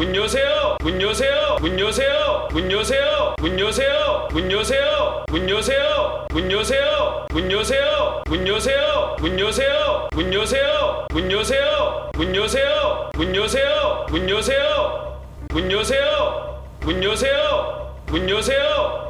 문 여세요. 문 여세요. 문 여세요. 문 여세요. 문 여세요. 문 여세요. 문 여세요. 문 여세요. 문 여세요. 문 여세요. 문 여세요. 문 여세요. 문 여세요. 문 여세요. 문 여세요. 문 여세요. 문 여세요. 문 여세요. 문 여세요.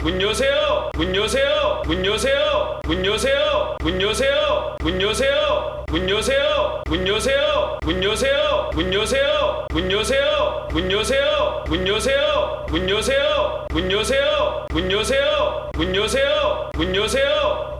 문 여세요. 문 여세요. 문 여세요. 문 여세요. 문 여세요. 문 여세요. 문 여세요. 문 여세요. 문 여세요. 문 여세요. 문 여세요. 문 여세요. 문 여세요. 문 여세요. 문 여세요. 문 여세요. 문 여세요. 문 여세요.